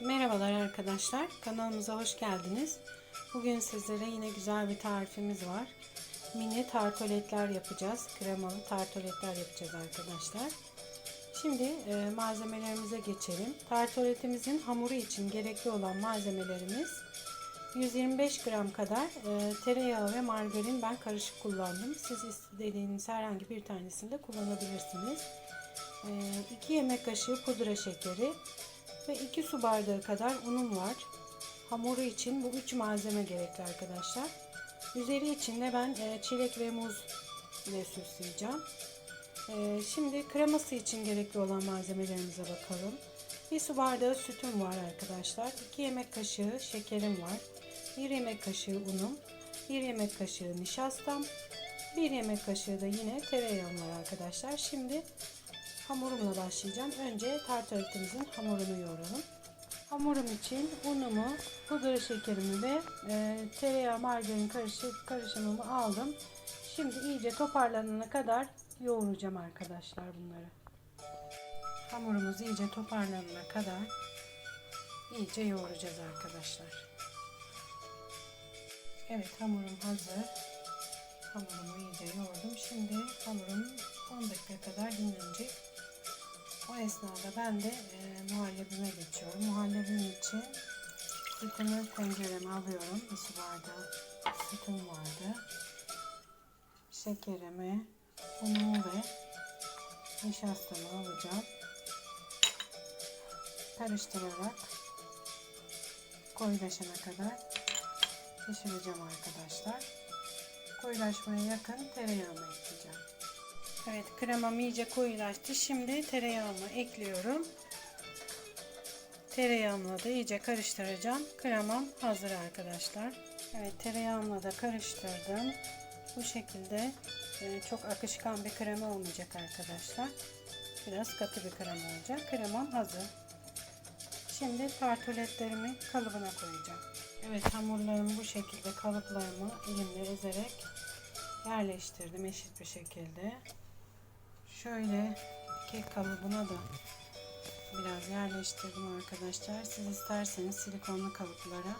Merhabalar arkadaşlar. Kanalımıza hoş geldiniz. Bugün sizlere yine güzel bir tarifimiz var. Mini tartoletler yapacağız. Kremalı tartoletler yapacağız arkadaşlar. Şimdi e, malzemelerimize geçelim. Tartoletimizin hamuru için gerekli olan malzemelerimiz 125 gram kadar e, tereyağı ve margarin ben karışık kullandım. Siz istediğiniz herhangi bir tanesini de kullanabilirsiniz. 2 yemek kaşığı pudra şekeri ve 2 su bardağı kadar unum var. Hamuru için bu üç malzeme gerekli arkadaşlar. Üzeri için de ben e, çilek ve muz ile süsleyeceğim. E, şimdi kreması için gerekli olan malzemelerimize bakalım. 1 su bardağı sütüm var arkadaşlar. 2 yemek kaşığı şekerim var. 1 yemek kaşığı unum. 1 yemek kaşığı nişastam. 1 yemek kaşığı da yine tereyağım var arkadaşlar. Şimdi hamurumla başlayacağım. Önce tartaletimizin hamurunu yoğuralım. Hamurum için unumu, pudra şekerimi ve e, tereyağı margarin karışık karışımımı aldım. Şimdi iyice toparlanana kadar yoğuracağım arkadaşlar bunları. Hamurumuz iyice toparlanana kadar iyice yoğuracağız arkadaşlar. Evet hamurum hazır. Hamurumu iyice yoğurdum. Şimdi hamurum 10 dakika kadar dinlenecek. O esnada ben de e, muhallebime geçiyorum. Muhallebim için sütümü tencereme alıyorum. Bir su bardağı sütüm vardı. Şekerimi, unumu ve nişastamı alacağım. Karıştırarak koyulaşana kadar pişireceğim arkadaşlar. Koyulaşmaya yakın tereyağımı ekleyeceğim. Evet kremam iyice koyulaştı. Şimdi tereyağımı ekliyorum. Tereyağımla da iyice karıştıracağım. Kremam hazır arkadaşlar. Evet tereyağımla da karıştırdım. Bu şekilde e, çok akışkan bir krema olmayacak arkadaşlar. Biraz katı bir krema olacak. Kremam hazır. Şimdi tartuletlerimi kalıbına koyacağım. Evet hamurlarımı bu şekilde kalıplarımı elimle ezerek yerleştirdim eşit bir şekilde. Şöyle kek kalıbına da biraz yerleştirdim arkadaşlar. Siz isterseniz silikonlu kalıplara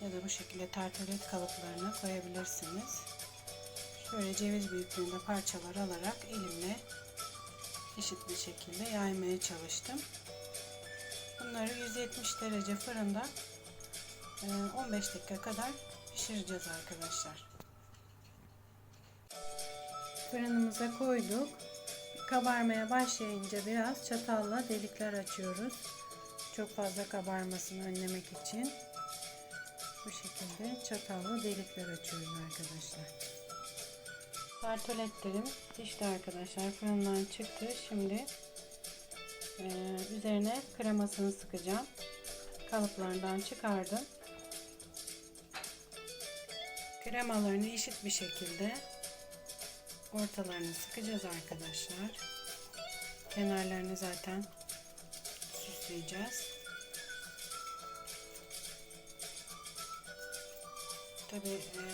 ya da bu şekilde tartalet kalıplarına koyabilirsiniz. Şöyle ceviz büyüklüğünde parçalar alarak elimle eşit bir şekilde yaymaya çalıştım. Bunları 170 derece fırında 15 dakika kadar pişireceğiz arkadaşlar. Fırınımıza koyduk. Kabarmaya başlayınca biraz çatalla delikler açıyoruz. Çok fazla kabarmasını önlemek için. Bu şekilde çatalla delikler açıyoruz arkadaşlar. Tartoletlerim pişti arkadaşlar. Fırından çıktı. Şimdi e, üzerine kremasını sıkacağım. Kalıplarından çıkardım. Kremalarını eşit bir şekilde ortalarını sıkacağız arkadaşlar. Kenarlarını zaten süsleyeceğiz. Tabi e,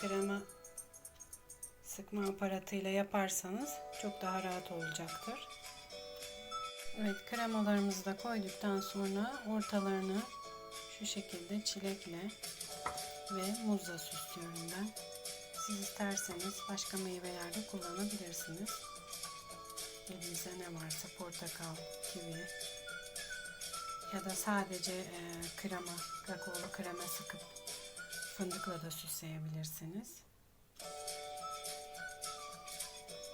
krema sıkma aparatıyla yaparsanız çok daha rahat olacaktır. Evet kremalarımızı da koyduktan sonra ortalarını şu şekilde çilekle ve muzla süslüyorum ben. Siz isterseniz başka meyvelerde kullanabilirsiniz. Elinizde ne varsa portakal, kivi ya da sadece e, krema, kakaolu krema sıkıp fındıkla da süsleyebilirsiniz.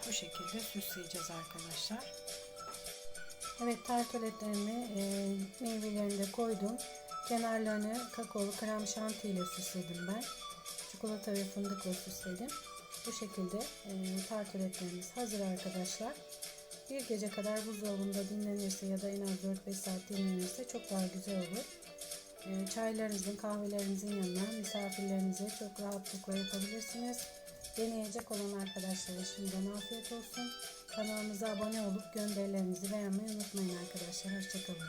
Bu şekilde süsleyeceğiz arkadaşlar. Evet tartoletlerimi e, meyvelerini koydum. Kenarlarını kakaolu krem şanti ile süsledim ben çikolata ve fındıkla süsledim. Bu şekilde e, tartuletlerimiz hazır arkadaşlar. Bir gece kadar buzdolabında dinlenirse ya da en az 4-5 saat dinlenirse çok daha güzel olur. E, çaylarınızın, kahvelerinizin yanına misafirlerinize çok rahatlıkla yapabilirsiniz. Deneyecek olan arkadaşlara şimdiden afiyet olsun. Kanalımıza abone olup gönderilerinizi beğenmeyi unutmayın arkadaşlar. Hoşçakalın.